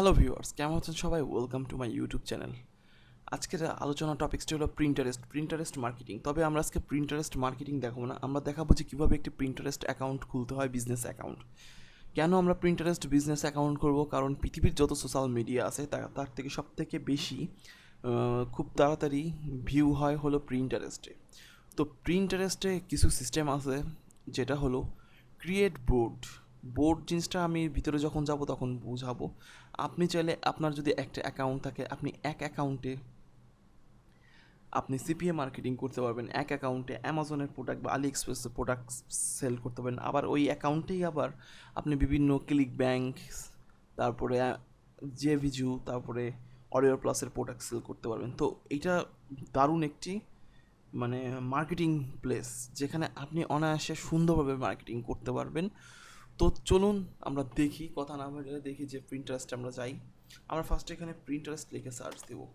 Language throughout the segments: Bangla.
হ্যালো ভিউয়ার্স কেমন আছেন সবাই? Welcome to my YouTube channel আজকের আলোচনা টপিক্সটি হলো প্রিন্টারেস্ট প্রিন্টারেস্ট মার্কেটিং তবে আমরা আজকে প্রিন্টারেস্ট মার্কেটিং দেখাবো না, আমরা দেখাবো যে কীভাবে একটি প্রিন্টারেস্ট অ্যাকাউন্ট খুলতে হয় বিজনেস অ্যাকাউন্ট কেন আমরা প্রিন্টারেস্ট বিজনেস অ্যাকাউন্ট করব? কারণ পৃথিবীর যত সোশ্যাল মিডিয়া আছে তার থেকে সব থেকে বেশি খুব তাড়াতাড়ি ভিউ হয় হলো প্রিন্টারেস্টে তো প্রিন্টারেস্টে কিছু সিস্টেম আছে, যেটা হলো ক্রিয়েট বোর্ড বোর্ড জিনিসটা আমি ভিতরে যখন যাব তখন বুঝাবো। আপনি চাইলে আপনার যদি একটা অ্যাকাউন্ট থাকে, আপনি এক অ্যাকাউন্টে আপনি সিপিএ মার্কেটিং করতে পারবেন, এক অ্যাকাউন্টে অ্যামাজনের প্রোডাক্ট বা আলি এক্সপ্রেসের প্রোডাক্ট সেল করতে পারেন আবার ওই অ্যাকাউন্টেই আবার আপনি বিভিন্ন ক্লিক ব্যাংক তারপরে জে ভিজু তারপরে অরিও প্লাসের প্রোডাক্ট সেল করতে পারবেন। তো এটা দারুণ একটি মানে মার্কেটিং প্লেস যেখানে আপনি অনায়াসে সুন্দরভাবে মার্কেটিং করতে পারবেন। তো চলুন আমরা দেখি, কথা না বলে দেখি যে প্রিন্টারেস্টে আমরা যাই। আমরা ফার্স্টে এখানে প্রিন্টারেস্ট লিখে সার্চ দেবো।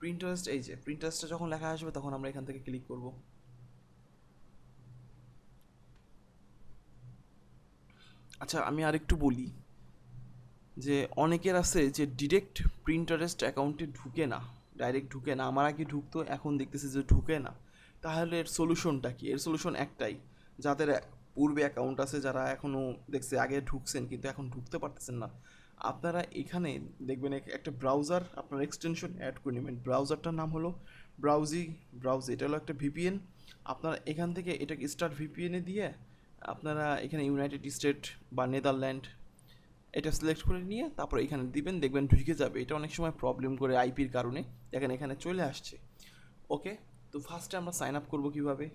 প্রিন্টারেস্ট এই যে প্রিন্টারেস্টে যখন লেখা আসবে তখন আমরা এখান থেকে ক্লিক করব। আচ্ছা আমি আরেকটু বলি যে অনেকের আছে যে ডিরেক্ট প্রিন্টারেস্ট অ্যাকাউন্টে ঢুকে না ডাইরেক্ট ঢুকে না। আমার আগে ঢুকতো, এখন দেখতেছি যে ঢুকে না। তাহলে এর সলিউশনটা কি? এর সলিউশন একটাই, যাদের পূর্বে অ্যাকাউন্ট আছে যারা এখনও দেখছে আগে ঢুকছেন কিন্তু এখন ঢুকতে পারতেছেন না। আপনারা এখানে দেখবেন এক- একটা ব্রাউজার আপনার এক্সটেনশন অ্যাড করে নেবেন। ব্রাউজারটার নাম হলো ব্রাউজি ব্রাউজি এটা হলো একটা ভিপিএন আপনারা এখান থেকে এটাকে স্টার্ট ভিপিএনে দিয়ে আপনারা এখানে ইউনাইটেড স্টেট বা নেদারল্যান্ড এটা সিলেক্ট করে নিয়ে তারপর এখানে দিবেন, দেখবেন ঢুকে যাবে। এটা অনেক সময় প্রবলেম করে আইপির কারণে। দেখেন এখানে চলে আসছে। ওকে তো ফার্স্টে আমরা সাইন আপ করব কীভাবে?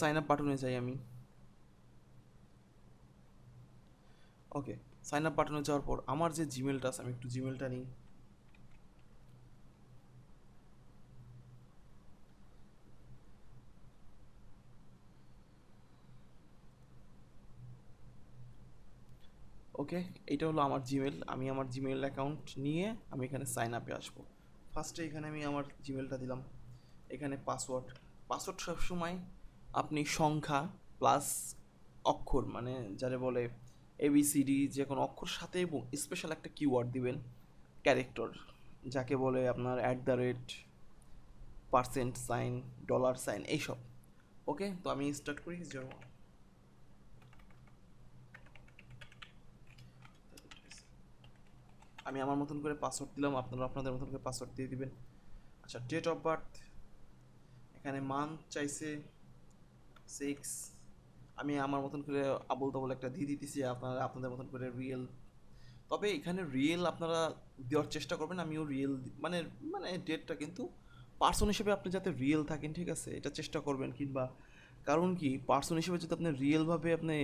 সাইন আপ বাটনে যাই আমি ওকে সাইন আপ বাটনে যাওয়ার পর আমার যে জিমেলটা আছে, আমি একটু জিমেলটা নিই। ওকে এটা হলো আমার জিমেল আমি আমার জিমেল অ্যাকাউন্ট নিয়ে আমি এখানে সাইন আপে আসব। ফার্স্টে এখানে আমি আমার জিমেলটা দিলাম। এখানে পাসওয়ার্ড পাসওয়ার্ড সবসময় আপনি সংখ্যা প্লাস অক্ষর মানে যারে বলে এবিসিডি যে কোনো অক্ষর সাথে এবং স্পেশাল একটা কিওয়ার্ড দিবেন ক্যারেক্টর যাকে বলে আপনার at the rate percent sign dollar sign এইসব। ওকে তো আমি স্টার্ট করি যেমন আমি আমার মতন করে পাসওয়ার্ড দিলাম, আপনারা আপনাদের মতন করে পাসওয়ার্ড দিয়ে দিবেন। আচ্ছা ডেট অফ বার্থ এখানে মান্থ চাইছে সিক্স আমি আমার মতন করে আবল তাবল একটা দিয়ে দিতেছি, আপনারা আপনাদের মতন করে রিয়েল তবে এখানে রিয়েল আপনারা দেওয়ার চেষ্টা করবেন, আমিও রিয়েল মানে মানে ডেটটা কিন্তু পার্সন হিসেবে আপনি যাতে রিয়েল থাকেন, ঠিক আছে? এটা চেষ্টা করবেন, কিংবা কারণ কি পার্সন হিসেবে যদি আপনি রিয়েলভাবে আপনি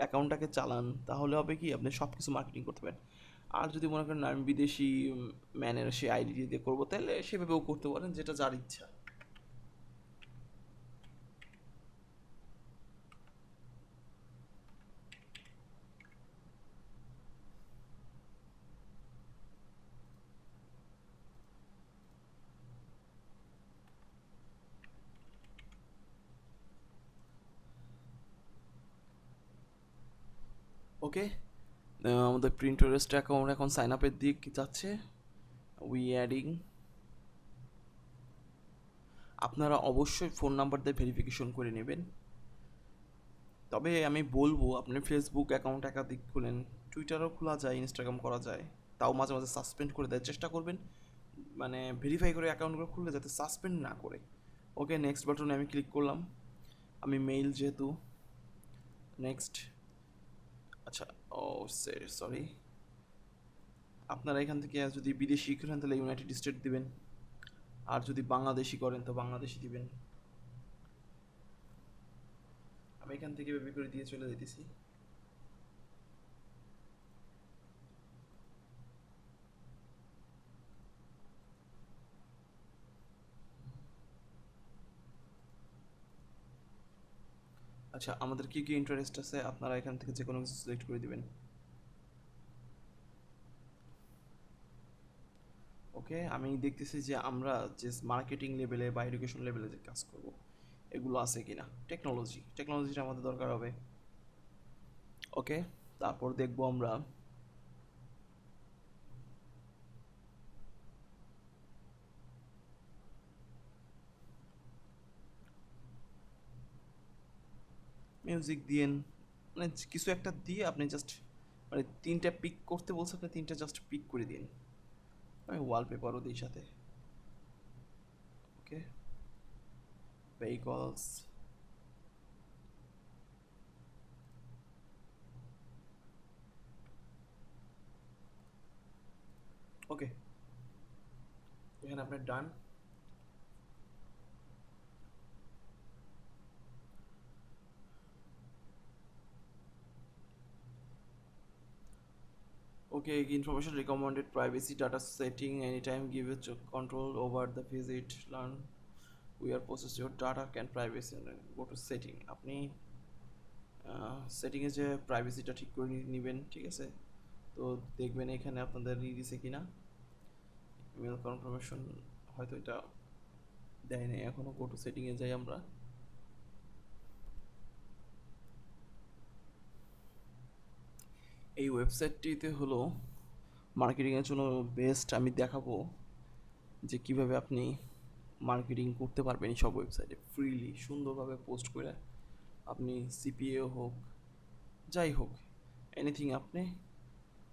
অ্যাকাউন্টটাকে চালান, তাহলে হবে কি, আপনি সব কিছু মার্কেটিং করতে পারেন। আর যদি মনে করেন আমি বিদেশি ম্যানের সেই আইডি দিয়ে করব, তাহলে সেভাবেও করতে পারেন, যেটা যার ইচ্ছা। ওকে। আমাদের প্রিন্টারেস্ট অ্যাকাউন্ট এখন সাইন আপের দিক যাচ্ছে। উই অ্যাডিং আপনারা অবশ্যই ফোন নাম্বার দিয়ে ভেরিফিকেশন করে নেবেন। তবে আমি বলব, আপনি ফেসবুক অ্যাকাউন্ট একাধিক খুলেন টুইটারও খোলা যায় ইনস্টাগ্রাম করা যায়। তাও মাঝে মাঝে সাসপেন্ড করে দেওয়ার চেষ্টা করবেন। মানে ভেরিফাই করে অ্যাকাউন্টগুলো খুললে যাতে সাসপেন্ড না করে। ওকে নেক্সট বাটনে আমি ক্লিক করলাম। আমি মেইল যেহেতু। নেক্সট আচ্ছা ও সরি আপনারা এখান থেকে যদি বিদেশি করেন তাহলে ইউনাইটেড স্টেট দিবেন। আর যদি বাংলাদেশি করেন, তো বাংলাদেশি দিবেন। আমি এখান থেকে বেবি করে দিয়ে চলে যেতেছি আচ্ছা আমাদের কি কি ইন্টারেস্ট আছে? আপনারা এখান থেকে যে কোনো কিছু সিলেক্ট করে দিবেন। ওকে আমি দেখতেছি যে আমরা যে মার্কেটিং লেভেলে বা এডুকেশন লেভেলে যে কাজ করব, এগুলো আছে কিনা? টেকনোলজি টেকনোলজিটা আমাদের দরকার হবে। ওকে তারপর দেখব আমরা মিউজিক দিয়েন মানে কিছু একটা দিয়ে আপনি জাস্ট মানে তিনটা পিক করতে বলছে, আপনি তিনটা জাস্ট পিক করে দিন। আমি ওয়ালপেপারও দিই সাথে। ওকে ভেহিকলস ওকে এখানে আপনার ডান Okay, information recommended privacy data setting anytime give it control over the visit learn we are process your data can privacy and go to setting আপনি সেটিংয়ে যে প্রাইভেসিটা ঠিক করে নেবেন ঠিক আছে তো দেখবেন এখানে আপনাদের ই দিছে কিনা ইমেল কনফার্মেশন হয়তো এটা দেয় নাই এখনও গো টু সেটিংয়ে যাই আমরা এই ওয়েবসাইটটিতে হলো মার্কেটিংয়ের জন্য বেস্ট আমি দেখাবো যে কীভাবে আপনি মার্কেটিং করতে পারবেন সব ওয়েবসাইটে ফ্রিলি সুন্দরভাবে পোস্ট করে আপনি সিপিএ হোক, যাই হোক এনিথিং আপনি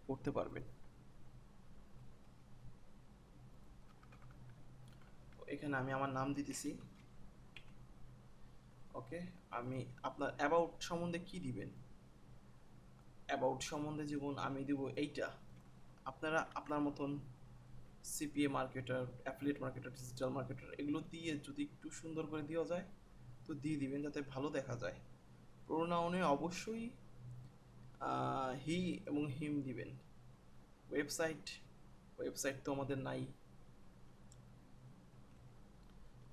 করতে পারবেন। এখানে আমি আমার নাম দিতেছি। ওকে আমি আপনার অ্যাবাউট সম্বন্ধে কি দিবেন? অ্যাবাউট সম্বন্ধে যেমন আমি দেবো এইটা। আপনারা আপনার মতন CPA marketer affiliate marketer digital marketer এগুলো দিয়ে যদি একটু সুন্দর করে দেওয়া যায়, তো দিয়ে দিবেন যাতে ভালো দেখা যায়। প্রোনাউনে অবশ্যই হি এবং হিম দিবেন। ওয়েবসাইট ওয়েবসাইট তো আমাদের নাই।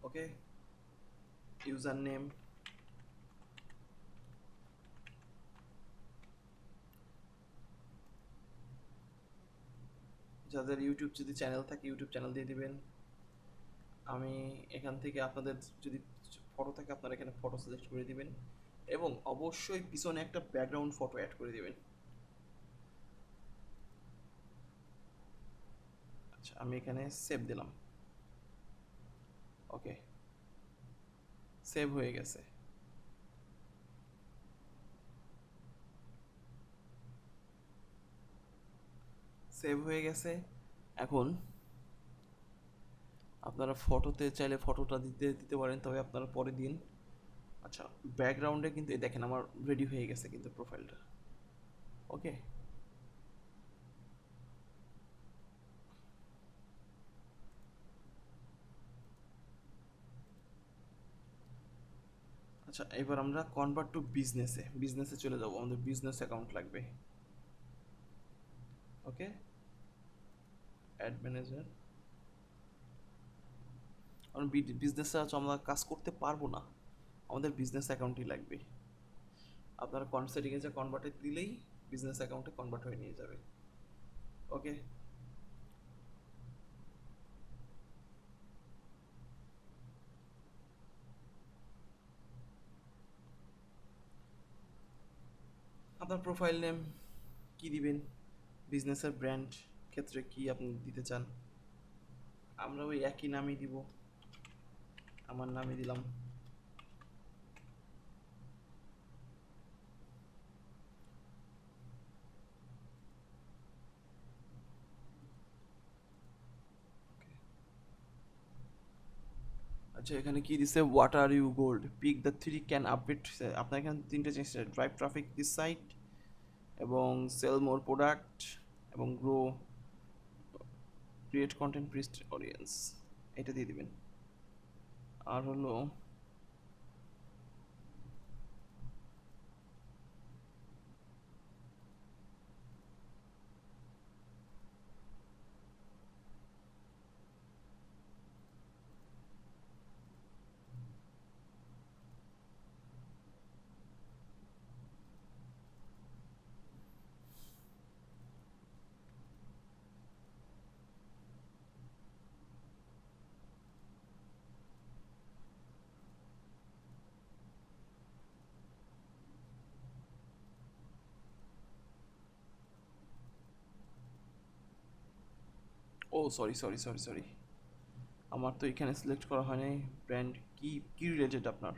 ওকে ইউজার নেম যাদের ইউটিউব যদি চ্যানেল থাকে ইউটিউব চ্যানেল দিয়ে দিবেন। আমি এখান থেকে আপনাদের যদি ফটো থাকে, আপনারা এখানে ফটো সাজেস্ট করে দিবেন। এবং অবশ্যই পিছনে একটা ব্যাকগ্রাউন্ড ফটো অ্যাড করে দিবেন। আচ্ছা আমি এখানে সেভ দিলাম। ওকে সেভ হয়ে গেছে। সেভ হয়ে গেছে। এখন আপনারা ফটোতে চাইলে ফটোটা দিতে দিতে পারেন, তবে আপনারা পরে দিন। আচ্ছা ব্যাকগ্রাউন্ডে কিন্তু এই দেখেন আমার রেডি হয়ে গেছে কিন্তু প্রোফাইলটা ওকে আচ্ছা এবার আমরা কনভার্ট টু বিজনেসে বিজনেসে চলে যাব। আমাদের বিজনেস অ্যাকাউন্ট লাগবে। ওকে? অ্যাড ম্যানেজার কারণ বিজনেস ছাড়া আমরা কাজ করতে পারব না। আমাদের বিজনেস অ্যাকাউন্টই লাগবে। আপনারা কনসেটিংয়ে যে কনভার্টে দিলেই বিজনেস অ্যাকাউন্টে কনভার্ট হয়ে নিয়ে যাবে। ওকে? আপনার প্রোফাইল নেম কি দিবেন? বিজনেসের ব্র্যান্ড ক্ষেত্রে কি আপনি দিতে চান? আমরা ওই একই নামই দিব। আমার নামই দিলাম। আচ্ছা এখানে কি দিছে? What are you goal pick the three can update আপনার এখানে তিনটে জিনিস ড্রাইভ ট্রাফিক দিস সাইট এবং সেল মোর প্রোডাক্ট এবং grow create content priest audience এটা দিয়ে দিবেন। আর হলো সরি সরি সরি সরি আমার তো এখানে সিলেক্ট করা হয় নাই। ব্র্যান্ড কি কি রিলেটেড আপনার?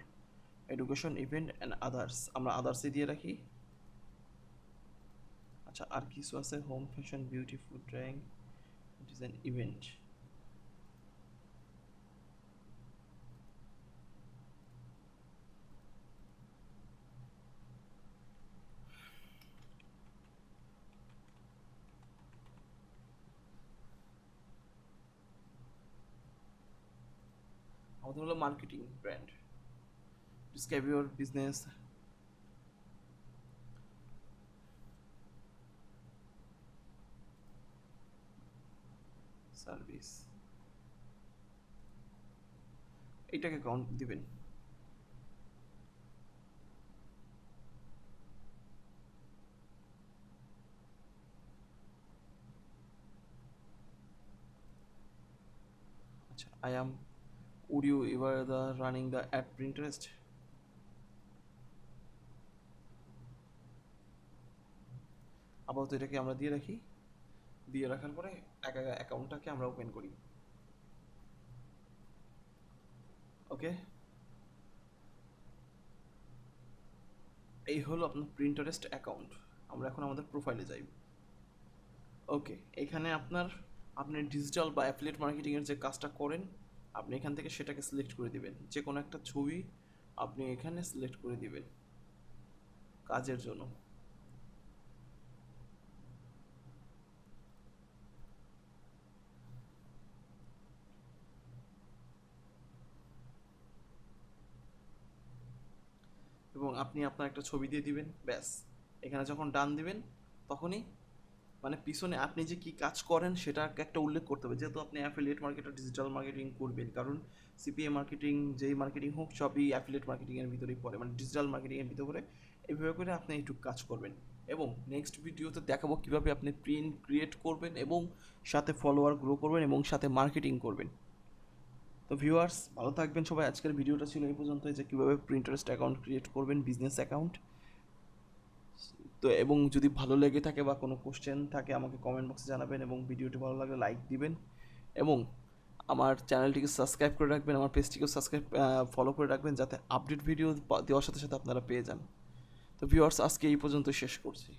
এডুকেশন ইভেন্ট অ্যান্ড আদার্স আমরা আদার্সে দিয়ে রাখি। আচ্ছা আর কিছু আছে? Home fashion beauty food drying it is an event আমাদের হলো marketing brand describe your business service এইটাকে কাউন্ট দিবেন। আচ্ছা I am would you ever the running the ad Pinterest? আপাতত এটাকে আমরা দিয়ে রাখি। দিয়ে রাখার পরে একা অ্যাকাউন্টটাকে আমরা ওপেন করি। ওকে এই হলো আপনার প্রিন্টারেস্ট অ্যাকাউন্ট আমরা এখন আমাদের প্রোফাইলে যাই। ওকে এখানে আপনার, আপনি ডিজিটাল বা অ্যাফিলিয়েট মার্কেটিংয়ের যে কাজটা করেন আপনি এখান থেকে সেটাকে সিলেক্ট করে দিবেন। যে কোনো একটা ছবি আপনি এখানে সিলেক্ট করে দিবেন কাজের জন্য। এবং আপনি আপনার একটা ছবি দিয়ে দিবেন, ব্যাস। এখানে যখন ডান দিবেন, তখনই মানে পিছনে আপনি যে কি কাজ করেন সেটা একটা উল্লেখ করতে হবে। যেহেতু আপনি অ্যাফিলিয়েট মার্কেটার ডিজিটাল মার্কেটিং করবেন, কারণ সিপিএ মার্কেটিং যেই মার্কেটিং হোক, সবই অ্যাফিলিয়েট মার্কেটিংয়ের ভিতরেই পড়ে। মানে ডিজিটাল মার্কেটিংয়ের ভিতরে এইভাবে করে আপনি একটু কাজ করবেন। এবং নেক্সট ভিডিওতে দেখাবো কীভাবে আপনি প্রিন্ট ক্রিয়েট করবেন এবং সাথে ফলোয়ার গ্রো করবেন এবং সাথে মার্কেটিং করবেন। তো ভিউয়ার্স ভালো থাকবেন সবাই। আজকের ভিডিওটা ছিল এই পর্যন্ত যে কীভাবে প্রিন্টারেস্ট অ্যাকাউন্ট ক্রিয়েট করবেন বিজনেস অ্যাকাউন্ট তো এবং যদি ভালো লেগে থাকে বা কোনো কোশ্চেন থাকে, আমাকে কমেন্ট বক্সে জানাবেন এবং ভিডিওটি ভালো লাগলে লাইক দিবেন এবং আমার চ্যানেলটিকে সাবস্ক্রাইব করে রাখবেন, আমার পেজটিকেও সাবস্ক্রাইব ফলো করে রাখবেন যাতে আপডেট ভিডিও দেওয়ার সাথে সাথে আপনারা পেয়ে যান। তো ভিউয়ার্স আজকে এই পর্যন্ত শেষ করছি।